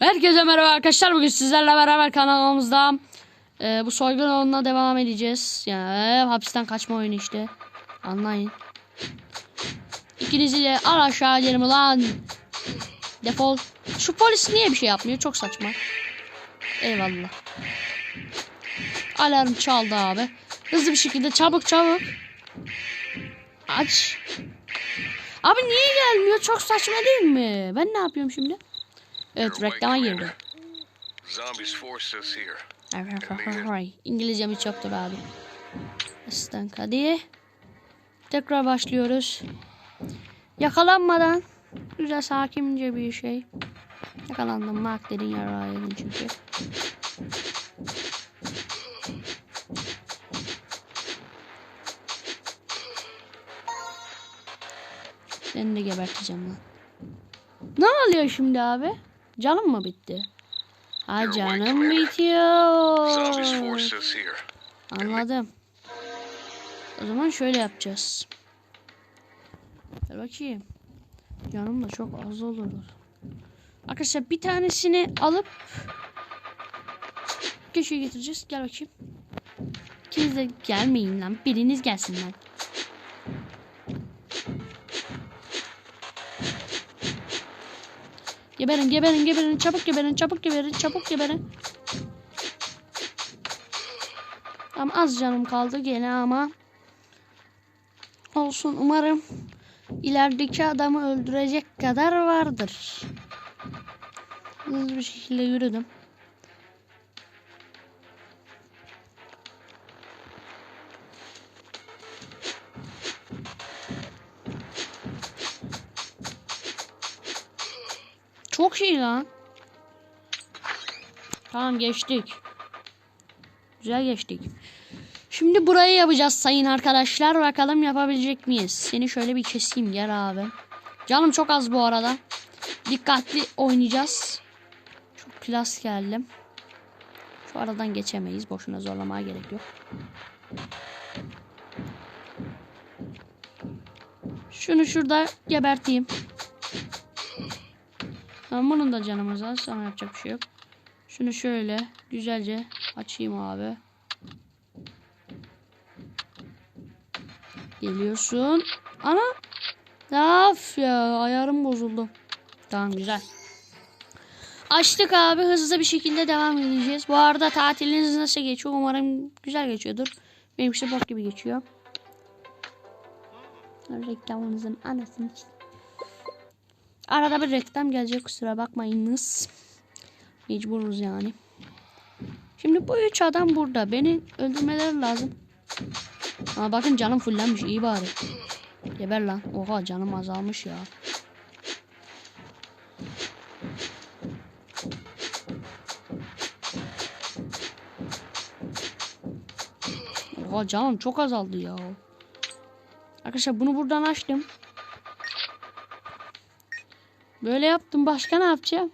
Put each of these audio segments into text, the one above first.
Herkese merhaba arkadaşlar. Bugün sizlerle beraber kanalımızda e, bu soygun oyununa devam edeceğiz. Yani hapisten kaçma oyunu işte. Anlayın. İkiniz ile al aşağı derim lan. Defol. Şu polis niye bir şey yapmıyor? Çok saçma. Eyvallah. Alarm çaldı abi. Hızlı bir şekilde çabuk çabuk. Aç. Abi niye gelmiyor? Çok saçma değil mi? Ben ne yapıyorum şimdi? Evet reklama girdi. Zombies forced us here. İngilizcem hiç yoktur abi. Asistan hadi. Tekrar başlıyoruz. Yakalanmadan güzel sakince bir şey. Yakalandım. Mark dedin yarayedin çünkü. Seni de geberteceğim lan. Ne oluyor şimdi abi? Canım mı bitti? Ha canım bitiyor. Anladım. O zaman şöyle yapacağız. Ver bakayım. Canım da çok az olur. Arkadaşlar bir tanesini alıp köşeye getireceğiz. Gel bakayım. İkiniz de gelmeyin lan. Biriniz gelsin lan. Geberin geberin geberin çabuk geberin çabuk geberin çabuk geberin. Tam az canım kaldı gene ama olsun umarım ilerideki adamı öldürecek kadar vardır. Hızlı bir şekilde yürüdüm. Çok iyi lan. Tamam geçtik. Güzel geçtik. Şimdi burayı yapacağız sayın arkadaşlar. Bakalım yapabilecek miyiz? Seni şöyle bir keseyim gel abi. Canım çok az bu arada. Dikkatli oynayacağız. Çok klas geldim. Şu aradan geçemeyiz. Boşuna zorlamaya gerek yok. Şunu şurada geberteyim. Tamam bunun da canımız az ama yapacak bir şey yok. Şunu şöyle güzelce açayım abi. Geliyorsun. Ana. Laf ya ayarım bozuldu. Tamam güzel. Açtık abi hızlı bir şekilde devam edeceğiz. Bu arada tatiliniz nasıl geçiyor? Umarım güzel geçiyordur. Benim işte bok gibi geçiyor. Reklamınızın anasını. Arada bir reklam gelecek kusura bakmayınız. Mecburuz yani. Şimdi bu üç adam burada. Beni öldürmeleri lazım. Ama bakın canım fullenmiş iyi bari. Geber lan. Oha canım azalmış ya. Oha canım çok azaldı ya. Arkadaşlar bunu buradan açtım. Böyle yaptım. Başka ne yapacağım?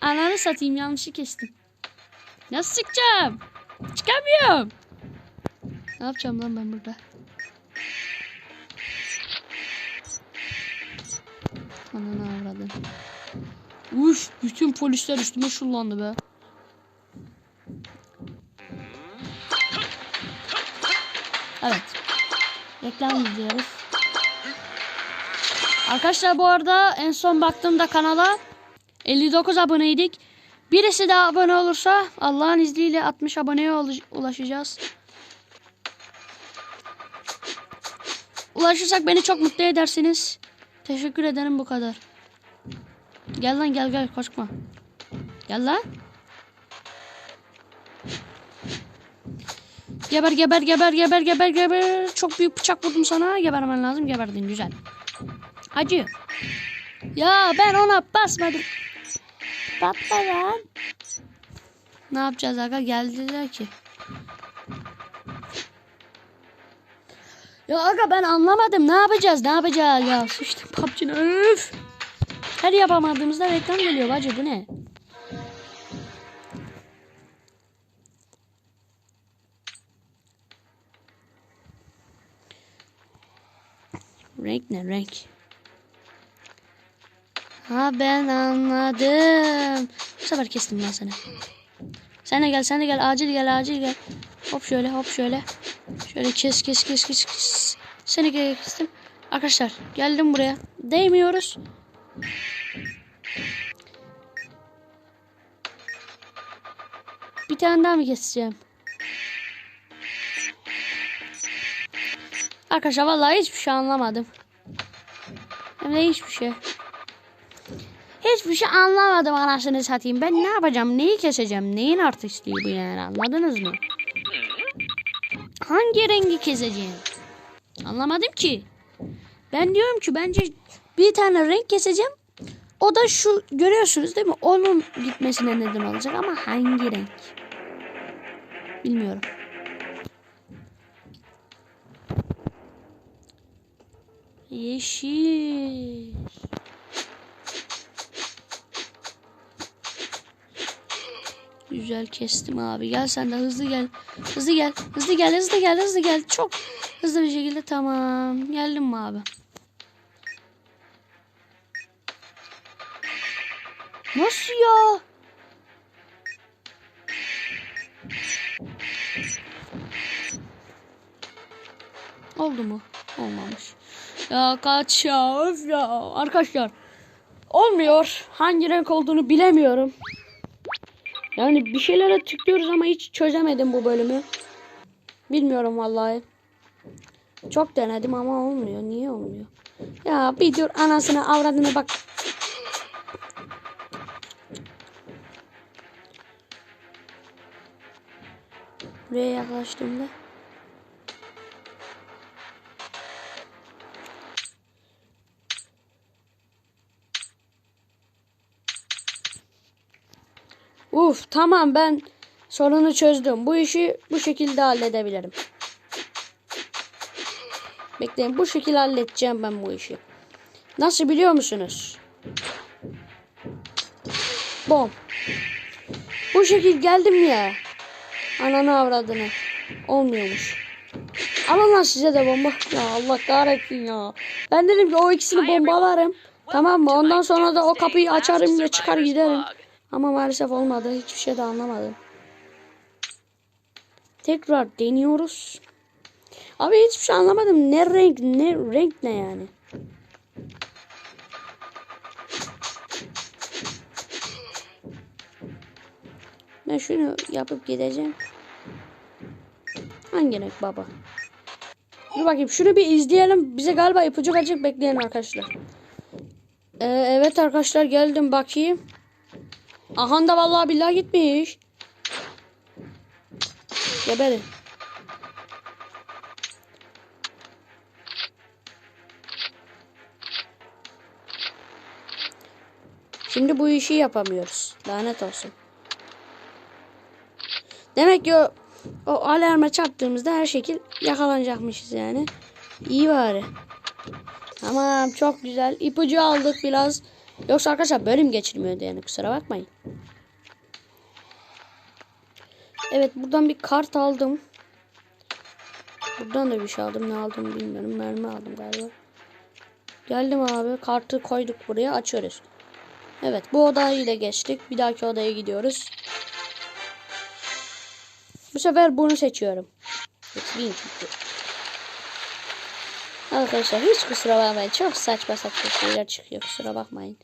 Ananı satayım yanlışı kestim. Nasıl çıkacağım? Çıkamıyorum. Ne yapacağım lan ben burada? Ananı avradım. Uş, bütün polisler üstüme şullandı be. Evet. Reklam izliyoruz. Arkadaşlar bu arada en son baktığımda kanala 59 aboneydik. Birisi daha abone olursa Allah'ın izniyle 60 aboneye ulaş- ulaşacağız. Ulaşırsak beni çok mutlu edersiniz. Teşekkür ederim bu kadar. Gel lan gel gel koşma. Gel lan. Geber geber geber geber geber geber. Çok büyük bıçak vurdum sana. Gebermen lazım. Geberdin güzel. Acı. Ya ben ona basmadım. Patla lan. Ne yapacağız aga? Geldiler ki. Ya aga ben anlamadım. Ne yapacağız? Ne yapacağız ya? Sıçtım PUBG'ne. Öf. Her yapamadığımızda reklam geliyor bacı. Bu ne? Renk ne renk? Ha ben anladım. Bu sefer kestim ben seni. Sen de gel sen de gel acil gel acil gel. Hop şöyle hop şöyle. Şöyle kes kes kes kes kes. Seni kestim. Arkadaşlar geldim buraya. Değmiyoruz. Bir tane daha mı keseceğim? Arkadaşlar vallahi hiçbir şey anlamadım. Hem de hiçbir şey. Hiçbir şey anlamadım anasını satayım. Ben ne yapacağım? Neyi keseceğim? Neyin artistliği bu yani anladınız mı? Hangi rengi keseceğim? Anlamadım ki. Ben diyorum ki bence bir tane renk keseceğim. O da şu görüyorsunuz değil mi? Onun gitmesine neden olacak ama hangi renk? Bilmiyorum. Yeşil. Güzel kestim abi. Gel sen de hızlı gel. Hızlı gel. Hızlı gel. Hızlı gel. Hızlı gel. Çok hızlı bir şekilde tamam. Geldim mi abi? Nasıl ya? Oldu mu? Olmamış. Ya kaç ya öf ya. Arkadaşlar olmuyor. Hangi renk olduğunu bilemiyorum. Yani bir şeylere tıklıyoruz ama hiç çözemedim bu bölümü. Bilmiyorum vallahi. Çok denedim ama olmuyor. Niye olmuyor? Ya bir dur anasını avradını bak. Buraya yaklaştığımda. Uf tamam ben sorunu çözdüm. Bu işi bu şekilde halledebilirim. Bekleyin bu şekilde halledeceğim ben bu işi. Nasıl biliyor musunuz? Bom. Bu şekil geldim ya. Ananı avradını. Olmuyormuş. Alın lan size de bomba. Ya Allah kahretsin ya. Ben dedim ki o ikisini bombalarım. Tamam mı? Ondan sonra da o kapıyı açarım ve çıkar giderim. Ama maalesef olmadı. Hiçbir şey de anlamadım. Tekrar deniyoruz. Abi hiçbir şey anlamadım. Ne renk ne renk ne yani? Ben şunu yapıp gideceğim. Hangi renk baba? Dur bakayım şunu bir izleyelim. Bize galiba ipucu gelecek bekleyin arkadaşlar. Ee, evet arkadaşlar geldim bakayım. Ahan da vallahi billahi gitmiş. Geberin. Şimdi bu işi yapamıyoruz. Lanet olsun. Demek ki o, o alarma çarptığımızda her şekil yakalanacakmışız yani. İyi bari. Tamam çok güzel. İpucu aldık biraz. Yoksa arkadaşlar bölüm geçirmiyordu yani kusura bakmayın. Evet buradan bir kart aldım. Buradan da bir şey aldım. Ne aldım bilmiyorum. Mermi aldım galiba. Geldim abi. Kartı koyduk buraya. Açıyoruz. Evet bu odayı da geçtik. Bir dahaki odaya gidiyoruz. Bu sefer bunu seçiyorum. Seçeyim çünkü. Arkadaşlar hiç kusura bakmayın. Çok saçma saçma şeyler çıkıyor. Kusura bakmayın.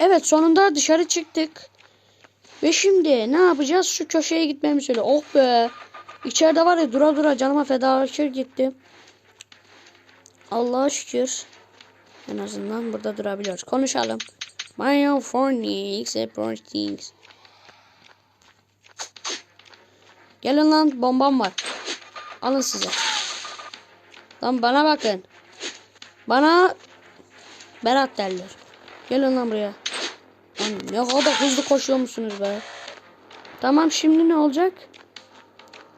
Evet sonunda dışarı çıktık. Ve şimdi ne yapacağız? Şu köşeye gitmemi söyle. Oh be. İçeride var ya dura dura canıma fedakar gitti. Allah'a şükür. En azından burada durabiliyoruz. Konuşalım. My phonics, things. Gelin lan bombam var. Alın size. Lan bana bakın. Bana Berat derler. Gelin lan buraya. Lan ne kadar hızlı koşuyor musunuz be? Tamam şimdi ne olacak?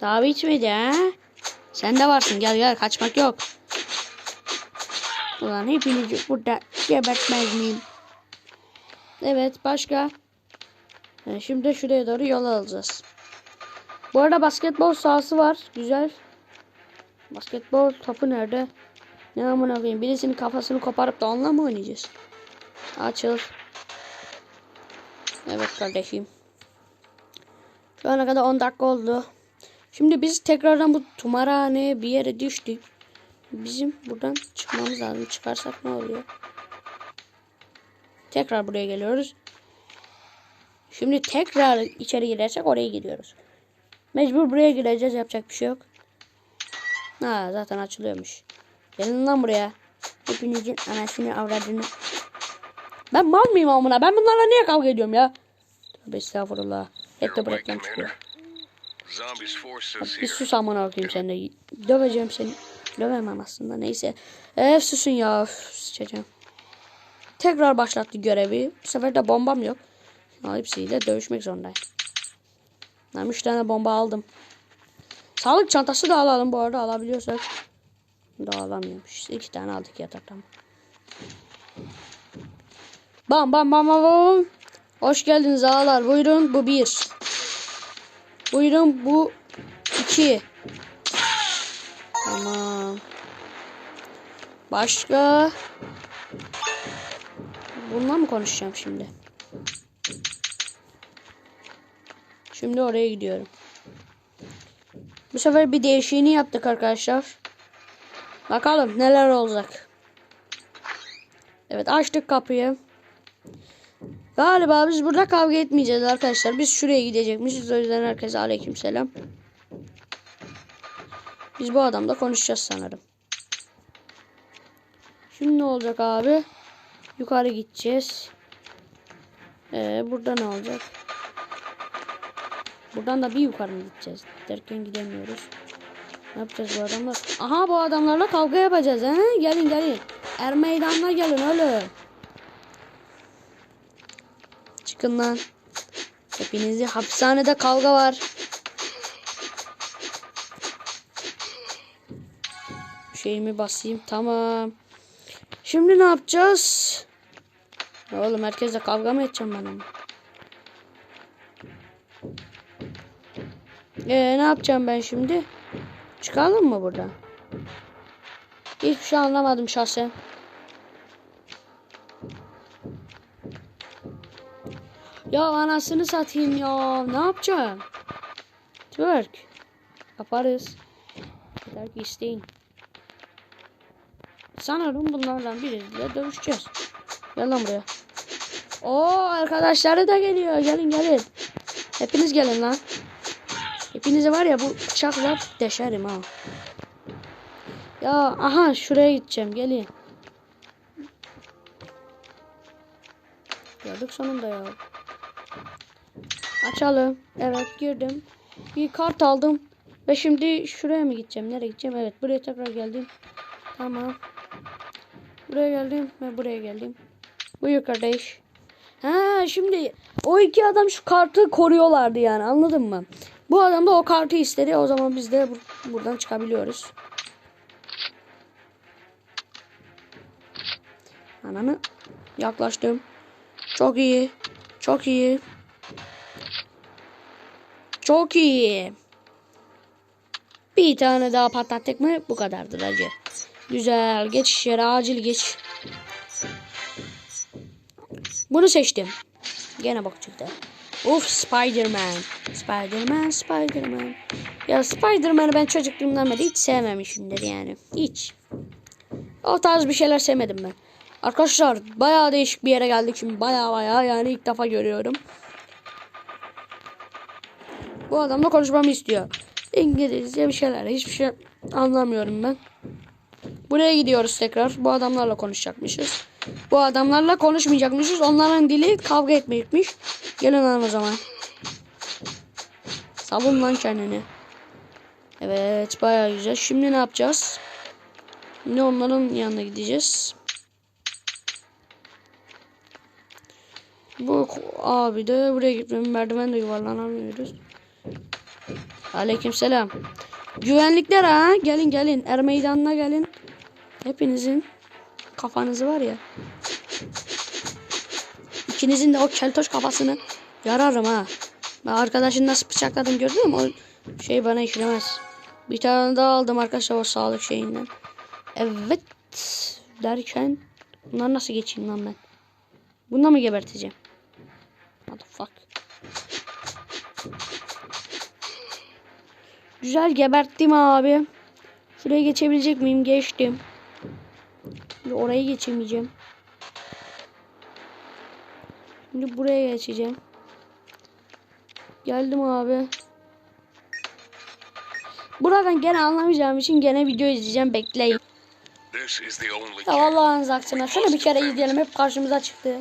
Daha bitmedi ha? Sen de varsın gel gel kaçmak yok. Ulan hepinizi burada gebertmez miyim? Evet başka? Yani şimdi şuraya doğru yol alacağız. Bu arada basketbol sahası var. Güzel. Basketbol topu nerede? Ne amına koyayım birisinin kafasını koparıp da onunla mı oynayacağız? Açıl. Evet kardeşim. Şu ana kadar 10 dakika oldu. Şimdi biz tekrardan bu tumarhaneye bir yere düştük. Bizim buradan çıkmamız lazım. Çıkarsak ne oluyor? Tekrar buraya geliyoruz. Şimdi tekrar içeri girersek oraya gidiyoruz. Mecbur buraya gireceğiz. Yapacak bir şey yok. Ha zaten açılıyormuş. Gelin lan buraya. Hepinizin anasını avradını. Ben mal mıyım amına? Ben bunlarla niye kavga ediyorum ya? Tövbe estağfurullah. Hep de bırakmam çıkıyor. Bir sus amına koyayım sen de. Döveceğim seni. Dövemem aslında neyse. Eee susun ya. Üf, sıçacağım. Tekrar başlattı görevi. Bu sefer de bombam yok. Hepsiyle dövüşmek zorundayım. Ben 3 tane bomba aldım. Sağlık çantası da alalım bu arada alabiliyorsak. Da alamıyormuş. İki tane aldık yataktan. Bam bam bam bam bam. Hoş geldiniz ağalar. Buyurun bu bir. Buyurun bu iki. Tamam. Başka? Bununla mı konuşacağım şimdi? Şimdi oraya gidiyorum. Bu sefer bir değişiğini yaptık arkadaşlar. Bakalım neler olacak. Evet açtık kapıyı. Galiba biz burada kavga etmeyeceğiz arkadaşlar. Biz şuraya gidecekmişiz. O yüzden herkese aleykümselam. Biz bu adamla konuşacağız sanırım. Şimdi ne olacak abi? Yukarı gideceğiz. Ee, burada ne olacak? Buradan da bir yukarı mı gideceğiz? Derken gidemiyoruz. Ne yapacağız bu adamlar? Aha bu adamlarla kavga yapacağız he? Gelin gelin. Er meydanına gelin öyle. Çıkın lan. Hepinizi hapishanede kavga var. Şeyimi basayım. Tamam. Şimdi ne yapacağız? Ya oğlum herkesle kavga mı edeceğim ben ama? Ee, ne yapacağım ben şimdi? Çıkalım mı buradan? Hiçbir şey anlamadım şahsen. Ya anasını satayım ya. Ne yapacağım? Twerk. Yaparız. Yeter ki isteyin. Sanırım bunlardan biriyle dövüşeceğiz. Gel lan buraya. Oo arkadaşları da geliyor. Gelin gelin. Hepiniz gelin lan. Hepinizi var ya bu bıçakla deşerim ha. Ya aha şuraya gideceğim. Gelin. Gördük sonunda ya. Açalım. Evet girdim. Bir kart aldım. Ve şimdi şuraya mı gideceğim? Nereye gideceğim? Evet buraya tekrar geldim. Tamam. Buraya geldim ve buraya geldim. Buyur kardeş. Ha şimdi o iki adam şu kartı koruyorlardı yani anladın mı? Bu adam da o kartı istedi. O zaman biz de bur- buradan çıkabiliyoruz. Ananı yaklaştım. Çok iyi. Çok iyi. Çok iyi. Bir tane daha patlattık mı bu kadardır acı. Güzel. Geç yere acil geç. Bunu seçtim. Gene bak çıktı. Uf Spider-Man. Spider-Man, Spider-Man. Ya Spider-Man'ı ben çocukluğumdan beri hiç sevmemişimdir yani. Hiç. O tarz bir şeyler sevmedim ben. Arkadaşlar bayağı değişik bir yere geldik şimdi. Bayağı bayağı yani ilk defa görüyorum. Bu adamla konuşmamı istiyor. İngilizce bir şeyler. Hiçbir şey anlamıyorum ben. Buraya gidiyoruz tekrar. Bu adamlarla konuşacakmışız. Bu adamlarla konuşmayacakmışız. Onların dili kavga etmeyecekmiş. Gelin lan o zaman. Savun lan kendini. Evet bayağı güzel. Şimdi ne yapacağız? Şimdi onların yanına gideceğiz. Bu abi de buraya gitmem merdiven de yuvarlanamıyoruz. Aleykümselam. Güvenlikler ha gelin gelin er meydanına gelin. Hepinizin kafanızı var ya. İkinizin de o keltoş kafasını yararım ha. Ben arkadaşını nasıl bıçakladım gördün mü? O şey bana işlemez. Bir tane daha aldım arkadaşlar o sağlık şeyinden. Evet derken bunları nasıl geçeyim lan ben? Bunda mı geberteceğim? What the fuck? Güzel geberttim abi. Şuraya geçebilecek miyim? Geçtim. Şimdi orayı geçemeyeceğim. Şimdi buraya geçeceğim. Geldim abi. Buradan gene anlamayacağım için gene video izleyeceğim. Bekleyin. Allah'ın aksine şunu bir kere izleyelim. Hep karşımıza çıktı.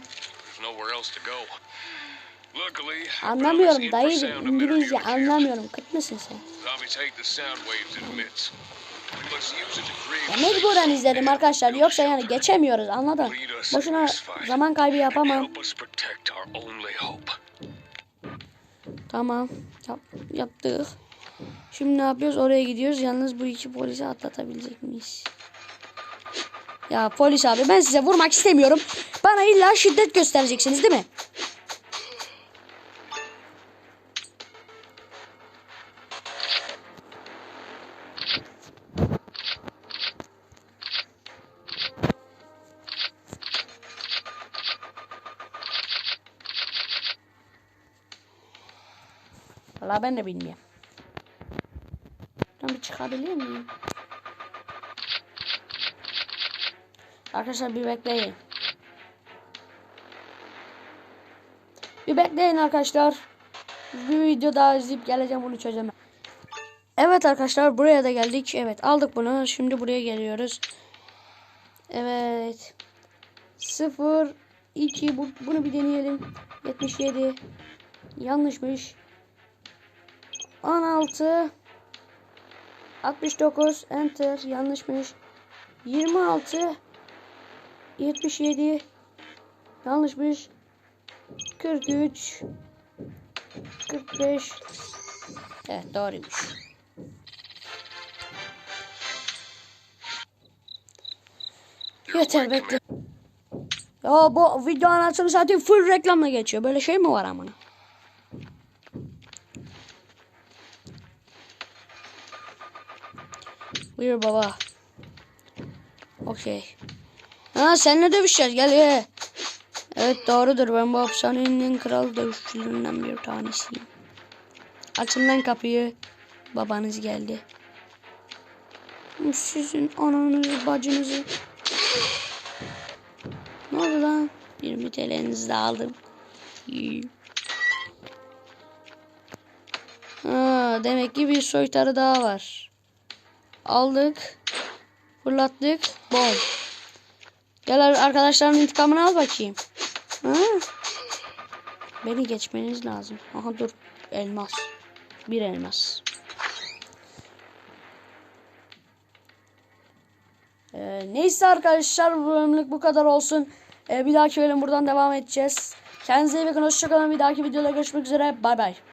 Anlamıyorum Brown's dayı. infrasound emitter İngilizce anlamıyorum. Kıt mısın sen? Ya mecburen izledim arkadaşlar. Yoksa yani geçemiyoruz anladın? Boşuna zaman kaybı yapamam. Tamam. Yap, yaptık. Şimdi ne yapıyoruz? Oraya gidiyoruz. Yalnız bu iki polisi atlatabilecek miyiz? Ya polis abi ben size vurmak istemiyorum. Bana illa şiddet göstereceksiniz değil mi? Valla ben de bilmiyorum. Ben bir çıkabiliyor muyum? Arkadaşlar bir bekleyin. Bir bekleyin arkadaşlar. Bir video daha izleyip geleceğim bunu çözemem. Evet arkadaşlar buraya da geldik. Evet aldık bunu. Şimdi buraya geliyoruz. Evet. 0 2 bu, bunu bir deneyelim. 77 yanlışmış. 16 69 enter yanlışmış 26 77 yanlışmış 43 45 Evet doğruymuş. Yeter bekle. Ya bu video anasını satayım full reklamla geçiyor. Böyle şey mi var amına? Buyur baba. Okey. Ha seninle dövüşeceğiz gel ye. Evet doğrudur ben bu hapishanenin en kral dövüşçülerinden bir tanesiyim. Açın lan kapıyı. Babanız geldi. Sizin ananızı bacınızı. Ne oldu lan? 20 TL'nizi de aldım. Ha, demek ki bir soytarı daha var. Aldık. Fırlattık. Bom. Gel ar- arkadaşların intikamını al bakayım. Ha? Beni geçmeniz lazım. Aha dur. Elmas. Bir elmas. Ee, neyse arkadaşlar bu bölümlük bu kadar olsun. Ee, bir dahaki bölüm buradan devam edeceğiz. Kendinize iyi bakın. Hoşçakalın. Bir dahaki videoda görüşmek üzere. Bay bay.